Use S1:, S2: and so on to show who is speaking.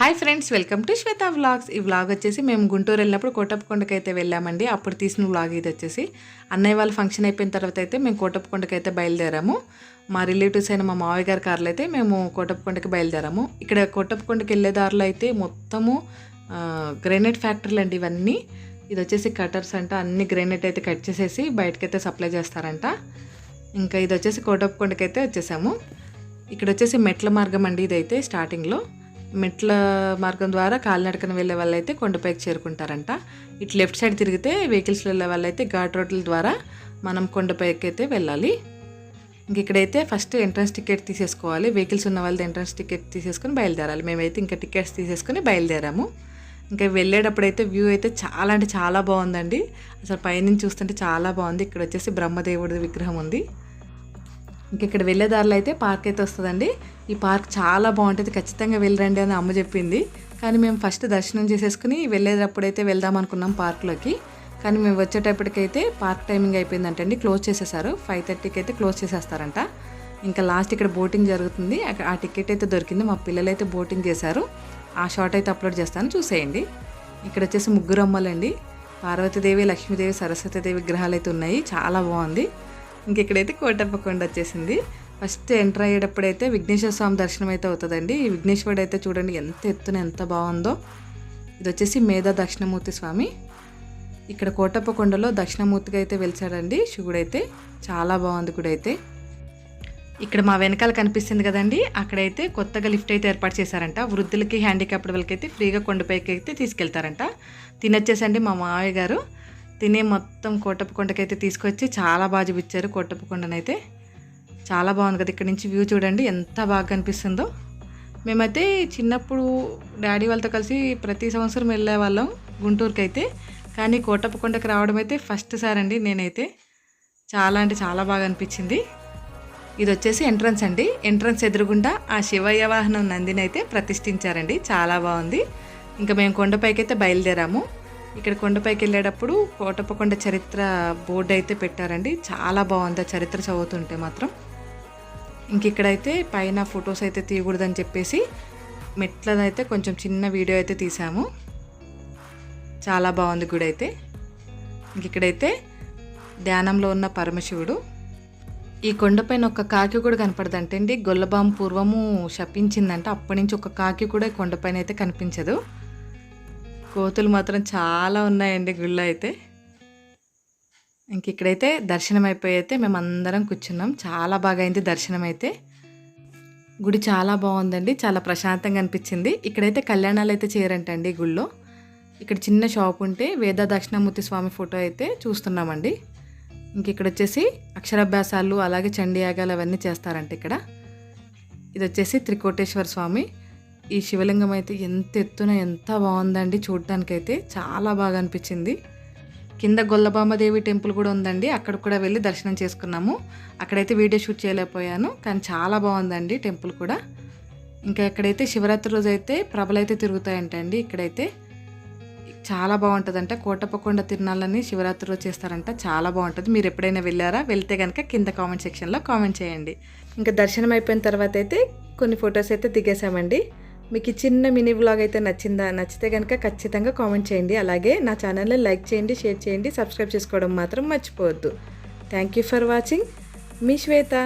S1: hi friends welcome to Shweta vlogs ఈ vlog వచ్చేసి మేము గుంటూరు వెళ్ళినప్పుడు కోటప్పకొండకి అయితే వెళ్ళామండి అప్పుడు తీసిన వ్లాగ్ ఇది వచ్చేసి అన్నయ్య వాళ్ళ ఫంక్షన్ అయిపోయిన తర్వాత అయితే మేము కోటప్పకొండకి అయితే బయలుదేరాము మా రిలేటివ్స్ అయిన మా మావయ్య గారి కార్లు అయితే మేము కోటప్పకొండకి బయలుదేరాము ఇక్కడ కోటప్పకొండకి వెళ్ళే దారిలో అయితే మొత్తము గ్రెనైట్ ఫ్యాక్టరీలు అండి ఇవన్నీ ఇది వచ్చేసి కటర్స్ అంట అన్ని గ్రెనైట్ అయితే కట్ చేసేసి బయటకైతే సప్లై చేస్తారంట ఇంకా ఇది వచ్చేసి కోటప్పకొండకి అయితే వచ్చేసాము ఇక్కడ వచ్చేసి మెట్ల మార్గం అండి ఇదైతే స్టార్టింగ్లో మెట్ల మార్గం ద్వారా కాలినడకన వెళ్ళే వాళ్ళైతే కొండపైకి చేరుకుంటారంట ఇటు లెఫ్ట్ సైడ్ తిరిగితే వెహికల్స్ వెళ్ళే వాళ్ళైతే ఘాట్ రోడ్ల ద్వారా మనం కొండపైకి అయితే వెళ్ళాలి ఇంక ఇక్కడైతే ఫస్ట్ ఎంట్రన్స్ టికెట్ తీసేసుకోవాలి వెహికల్స్ ఉన్న వాళ్ళది ఎంట్రన్స్ టికెట్ తీసేసుకొని బయలుదేరాలి మేమైతే ఇంకా టికెట్స్ తీసేసుకొని బయలుదేరాము ఇంకా వెళ్ళేటప్పుడు అయితే వ్యూ అయితే చాలా అంటే చాలా బాగుందండి అసలు పైనుంచి చూస్తుంటే చాలా బాగుంది ఇక్కడ వచ్చేసి బ్రహ్మదేవుడి విగ్రహం ఉంది ఇంక ఇక్కడ వెళ్ళే దారిలో అయితే పార్క్ అయితే వస్తుందండి ఈ పార్క్ చాలా బాగుంటుంది ఖచ్చితంగా వెళ్ళరండి అని అమ్మ చెప్పింది కానీ మేము ఫస్ట్ దర్శనం చేసేసుకుని వెళ్ళేటప్పుడైతే వెళ్దాం అనుకున్నాం పార్క్లోకి కానీ మేము వచ్చేటప్పటికైతే పార్క్ టైమింగ్ అయిపోయిందంటండి క్లోజ్ చేసేసారు ఫైవ్ థర్టీకి అయితే క్లోజ్ చేసేస్తారంట ఇంకా లాస్ట్ ఇక్కడ బోటింగ్ జరుగుతుంది అక్కడ ఆ టికెట్ అయితే దొరికింది మా పిల్లలు అయితే బోటింగ్ చేశారు ఆ షార్ట్ అయితే అప్లోడ్ చేస్తాను చూసేయండి ఇక్కడ వచ్చేసి ముగ్గురు అమ్మలండి పార్వతీదేవి లక్ష్మీదేవి సరస్వతీదేవి విగ్రహాలు అయితే ఉన్నాయి చాలా బాగుంది ఇంకెక్కడైతే కొండ వచ్చేసింది ఫస్ట్ ఎంటర్ అయ్యేటప్పుడైతే విఘ్నేశ్వర స్వామి దర్శనం అయితే అవుతుందండి ఈ విఘ్నేశ్వరుడు అయితే చూడండి ఎంత ఎత్తున ఎంత బాగుందో ఇది వచ్చేసి మేధా దక్షిణమూర్తి స్వామి ఇక్కడ కోటప్ప కొండలో దక్షిణమూర్తిగా అయితే వెలిచాడండి శివుడైతే చాలా బాగుంది గుడి అయితే ఇక్కడ మా వెనకాల కనిపిస్తుంది కదండి అక్కడైతే కొత్తగా లిఫ్ట్ అయితే ఏర్పాటు చేశారంట వృద్ధులకి హ్యాండిక్యాప్డ్ వాళ్ళకైతే ఫ్రీగా కొండపైకి అయితే తీసుకెళ్తారంట తినొచ్చేసండి మా మావయ్య గారు తినే మొత్తం అయితే తీసుకొచ్చి చాలా బాగా చూపించారు కోటప్పకొండనైతే చాలా బాగుంది కదా ఇక్కడ నుంచి వ్యూ చూడండి ఎంత బాగా కనిపిస్తుందో మేమైతే చిన్నప్పుడు డాడీ వాళ్ళతో కలిసి ప్రతి సంవత్సరం వెళ్ళేవాళ్ళం గుంటూరుకి అయితే కానీ కొండకు రావడం అయితే ఫస్ట్ సార్ అండి నేనైతే చాలా అంటే చాలా బాగా అనిపించింది ఇది వచ్చేసి ఎంట్రన్స్ అండి ఎంట్రన్స్ ఎదురుగుండా ఆ శివయ్య వాహనం నందిని అయితే ప్రతిష్ఠించారండి చాలా బాగుంది ఇంకా మేము కొండపైకి అయితే బయలుదేరాము ఇక్కడ కొండపైకి వెళ్ళేటప్పుడు కోటప్పకొండ చరిత్ర బోర్డు అయితే పెట్టారండి చాలా బాగుంది చరిత్ర చదువుతుంటే మాత్రం ఇంక ఇక్కడైతే పైన ఫొటోస్ అయితే తీయకూడదని చెప్పేసి మెట్లదైతే కొంచెం చిన్న వీడియో అయితే తీసాము చాలా బాగుంది గుడి అయితే ఇంక ఇక్కడైతే ధ్యానంలో ఉన్న పరమశివుడు ఈ కొండపైన ఒక కాకి కూడా కనపడదంటండి గొల్లబాం పూర్వము శపించిందంటే అప్పటి నుంచి ఒక కాకి కూడా కొండపైన అయితే కనిపించదు కోతులు మాత్రం చాలా ఉన్నాయండి గుళ్ళో అయితే ఇంక ఇక్కడైతే దర్శనం అయిపోయి అయితే మేమందరం కూర్చున్నాం చాలా బాగా అయింది దర్శనం అయితే గుడి చాలా బాగుందండి చాలా ప్రశాంతంగా అనిపించింది ఇక్కడైతే కళ్యాణాలు అయితే చేరంటండి గుళ్ళో ఇక్కడ చిన్న షాప్ ఉంటే వేద దక్షిణామూర్తి స్వామి ఫోటో అయితే చూస్తున్నామండి ఇంక ఇక్కడ వచ్చేసి అక్షరాభ్యాసాలు అలాగే చండీయాగాలు అవన్నీ చేస్తారంట ఇక్కడ ఇది వచ్చేసి త్రికోటేశ్వర స్వామి ఈ శివలింగం అయితే ఎంత ఎత్తున ఎంత బాగుందండి చూడటానికైతే చాలా బాగా అనిపించింది కింద గొల్లబామదేవి టెంపుల్ కూడా ఉందండి అక్కడ కూడా వెళ్ళి దర్శనం చేసుకున్నాము అక్కడైతే వీడియో షూట్ చేయలేకపోయాను కానీ చాలా బాగుందండి టెంపుల్ కూడా ఇంకా ఎక్కడైతే శివరాత్రి రోజు అయితే ప్రభలైతే తిరుగుతాయంటండి ఇక్కడైతే చాలా బాగుంటుందంట కోటప్పకొండ తిరునాళ్ళని శివరాత్రి రోజు చేస్తారంట చాలా బాగుంటుంది మీరు ఎప్పుడైనా వెళ్ళారా వెళ్తే కనుక కింద కామెంట్ సెక్షన్లో కామెంట్ చేయండి ఇంకా దర్శనం అయిపోయిన తర్వాత అయితే కొన్ని ఫొటోస్ అయితే దిగేసామండి మీకు చిన్న మినీ వ్లాగ్ అయితే నచ్చిందా నచ్చితే కనుక ఖచ్చితంగా కామెంట్ చేయండి అలాగే నా ఛానల్ని లైక్ చేయండి షేర్ చేయండి సబ్స్క్రైబ్ చేసుకోవడం మాత్రం మర్చిపోవద్దు థ్యాంక్ యూ ఫర్ వాచింగ్ మీ శ్వేత